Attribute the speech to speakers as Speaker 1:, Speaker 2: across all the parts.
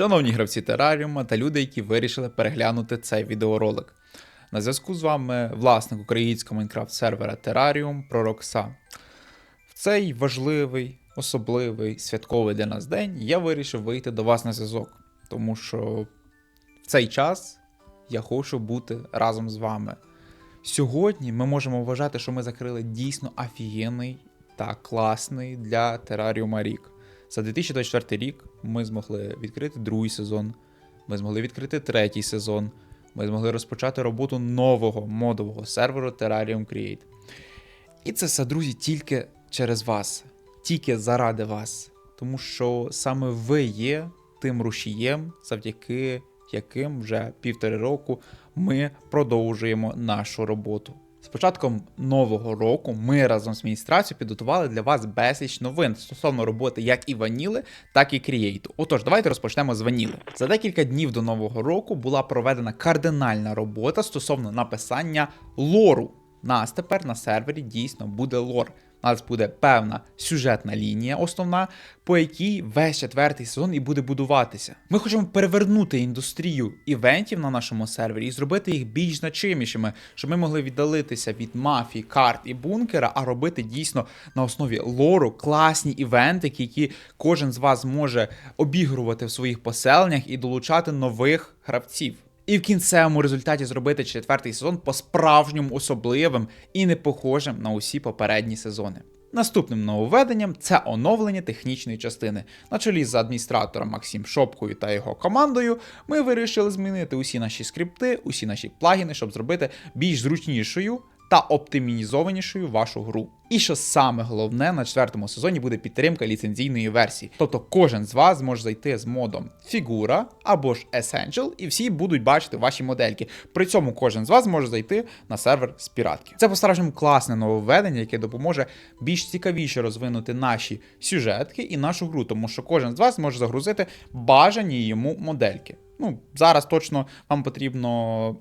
Speaker 1: Шановні гравці тераріума та люди, які вирішили переглянути цей відеоролик. На зв'язку з вами власник українського Майнкрафт сервера Terrarium Пророк Са. В цей важливий, особливий, святковий для нас день я вирішив вийти до вас на зв'язок, тому що в цей час я хочу бути разом з вами. Сьогодні ми можемо вважати, що ми закрили дійсно офігенний та класний для тераріума рік. За 2024 рік ми змогли відкрити другий сезон, ми змогли відкрити третій сезон, ми змогли розпочати роботу нового модового серверу Terrarium Create. І це все, друзі, тільки через вас, тільки заради вас. Тому що саме ви є тим рушієм, завдяки яким вже півтори року ми продовжуємо нашу роботу. З початком нового року ми разом з міністрацією підготували для вас безліч новин стосовно роботи як і Ваніли, так і Крієйту. Отож, давайте розпочнемо з Ваніли. За декілька днів до нового року була проведена кардинальна робота стосовно написання лору. Нас тепер на сервері дійсно буде лор. Нас буде певна сюжетна лінія, основна, по якій весь четвертий сезон і буде будуватися. Ми хочемо перевернути індустрію івентів на нашому сервері і зробити їх більш значимішими, щоб ми могли віддалитися від мафії, карт і бункера, а робити дійсно на основі лору класні івенти, які кожен з вас може обігрувати в своїх поселеннях і долучати нових гравців. І в кінцевому результаті зробити четвертий сезон по-справжньому особливим і не похожим на усі попередні сезони. Наступним нововведенням це оновлення технічної частини. На чолі з адміністратором Максим Шопкою та його командою ми вирішили змінити усі наші скрипти, усі наші плагіни, щоб зробити більш зручнішою та оптимізованішою вашу гру. І що саме головне, на четвертому сезоні буде підтримка ліцензійної версії. Тобто кожен з вас зможе зайти з модом фігура або ж Essential, і всі будуть бачити ваші модельки. При цьому кожен з вас може зайти на сервер з піратки. Це по-справжньому класне нововведення, яке допоможе більш цікавіше розвинути наші сюжетки і нашу гру, тому що кожен з вас може загрузити бажані йому модельки. Ну, зараз точно вам потрібно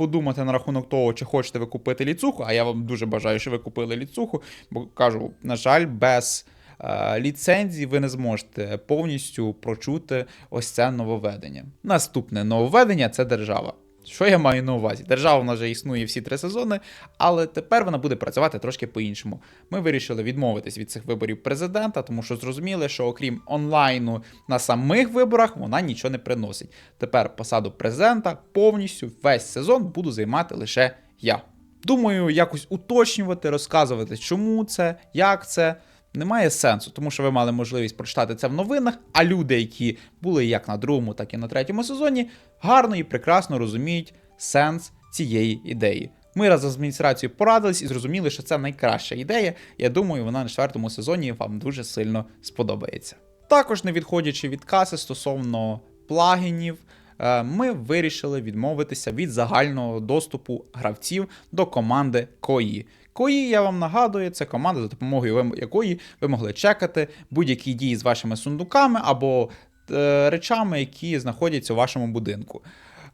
Speaker 1: подумати на рахунок того, чи хочете ви купити ліцуху, а я вам дуже бажаю, що ви купили ліцуху, бо кажу, на жаль, без е, ліцензії ви не зможете повністю прочути ось це нововведення. Наступне нововведення це держава. Що я маю на увазі? Держава в нас вже існує всі три сезони, але тепер вона буде працювати трошки по-іншому. Ми вирішили відмовитись від цих виборів президента, тому що зрозуміли, що окрім онлайну на самих виборах вона нічого не приносить. Тепер посаду президента повністю весь сезон буду займати лише я. Думаю, якось уточнювати, розказувати, чому це, як це. Немає сенсу, тому що ви мали можливість прочитати це в новинах, а люди, які були як на другому, так і на третьому сезоні, гарно і прекрасно розуміють сенс цієї ідеї. Ми разом з адміністрацією порадились і зрозуміли, що це найкраща ідея. Я думаю, вона на четвертому сезоні вам дуже сильно сподобається. Також, не відходячи від каси стосовно плагінів, е, ми вирішили відмовитися від загального доступу гравців до команди KOI. KOI, я вам нагадую, це команда, за допомогою якої ви могли чекати будь-які дії з вашими сундуками або е, речами, які знаходяться у вашому будинку.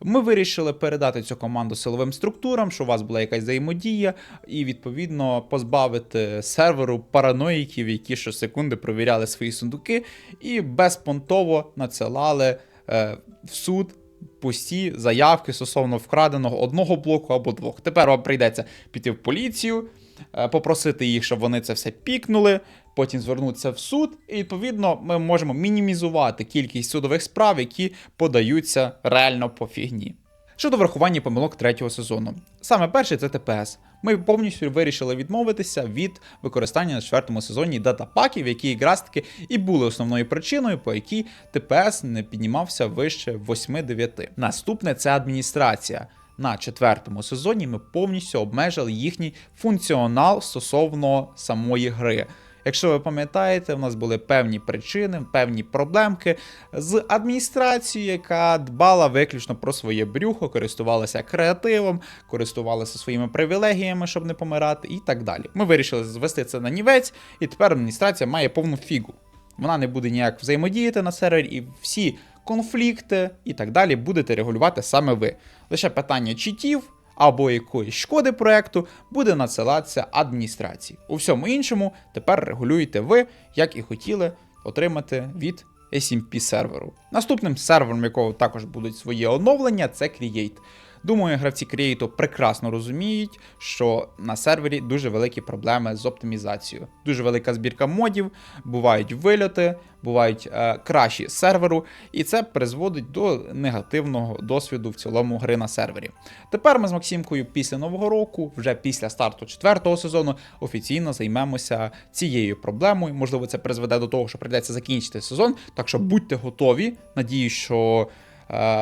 Speaker 1: Ми вирішили передати цю команду силовим структурам, щоб у вас була якась взаємодія, і відповідно позбавити серверу параноїків, які щосекунди провіряли свої сундуки і безпонтово надсилали е, в суд пусті заявки стосовно вкраденого одного блоку або двох. Тепер вам прийдеться піти в поліцію, е, попросити їх, щоб вони це все пікнули, потім звернутися в суд, і відповідно ми можемо мінімізувати кількість судових справ, які подаються реально по фігні. Щодо врахування помилок третього сезону. Саме перше це ТПС. Ми повністю вирішили відмовитися від використання на четвертому сезоні датапаків, які якраз таки і були основною причиною, по якій ТПС не піднімався вище 8-9. Наступне це адміністрація. На четвертому сезоні ми повністю обмежили їхній функціонал стосовно самої гри. Якщо ви пам'ятаєте, у нас були певні причини, певні проблемки з адміністрацією, яка дбала виключно про своє брюхо, користувалася креативом, користувалася своїми привілегіями, щоб не помирати, і так далі. Ми вирішили звести це на нівець, і тепер адміністрація має повну фігу. Вона не буде ніяк взаємодіяти на сервері, і всі конфлікти і так далі будете регулювати саме ви. Лише питання читів або якоїсь шкоди проекту буде надсилатися адміністрації. У всьому іншому тепер регулюєте ви, як і хотіли отримати від SMP серверу. Наступним сервером, якого також будуть свої оновлення, це Create. Думаю, гравці Create прекрасно розуміють, що на сервері дуже великі проблеми з оптимізацією. Дуже велика збірка модів, бувають вильоти, бувають е, кращі серверу, і це призводить до негативного досвіду в цілому гри на сервері. Тепер ми з Максимкою після нового року, вже після старту четвертого сезону, офіційно займемося цією проблемою. Можливо, це призведе до того, що прийдеться закінчити сезон. Так що будьте готові. Надію, що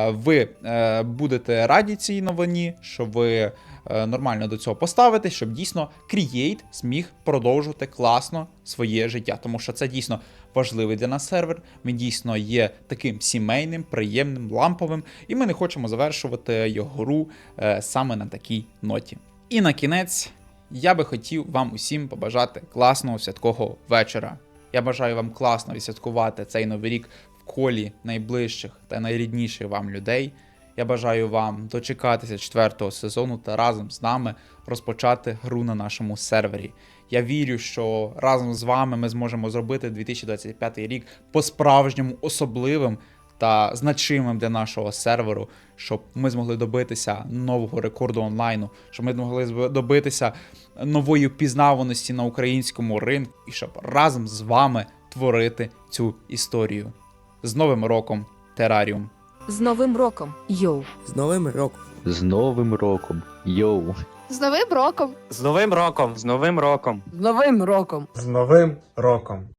Speaker 1: ви е, будете раді цій новині, що ви е, нормально до цього поставитесь, щоб дійсно Create зміг продовжувати класно своє життя, тому що це дійсно важливий для нас сервер. Він дійсно є таким сімейним, приємним, ламповим, і ми не хочемо завершувати його гру е, саме на такій ноті. І на кінець я би хотів вам усім побажати класного святкового вечора. Я бажаю вам класно відсвяткувати цей новий рік колі найближчих та найрідніших вам людей. Я бажаю вам дочекатися четвертого сезону та разом з нами розпочати гру на нашому сервері. Я вірю, що разом з вами ми зможемо зробити 2025 рік по-справжньому особливим та значимим для нашого серверу, щоб ми змогли добитися нового рекорду онлайну, щоб ми змогли добитися нової впізнаваності на українському ринку, і щоб разом з вами творити цю історію. З Новим роком, Тераріум!
Speaker 2: З Новим роком, йоу!
Speaker 3: З Новим роком!
Speaker 4: З Новим роком. Йоу.
Speaker 5: З Новим роком!
Speaker 6: З Новим роком! З Новим роком!
Speaker 2: З Новим роком!
Speaker 7: З Новим роком!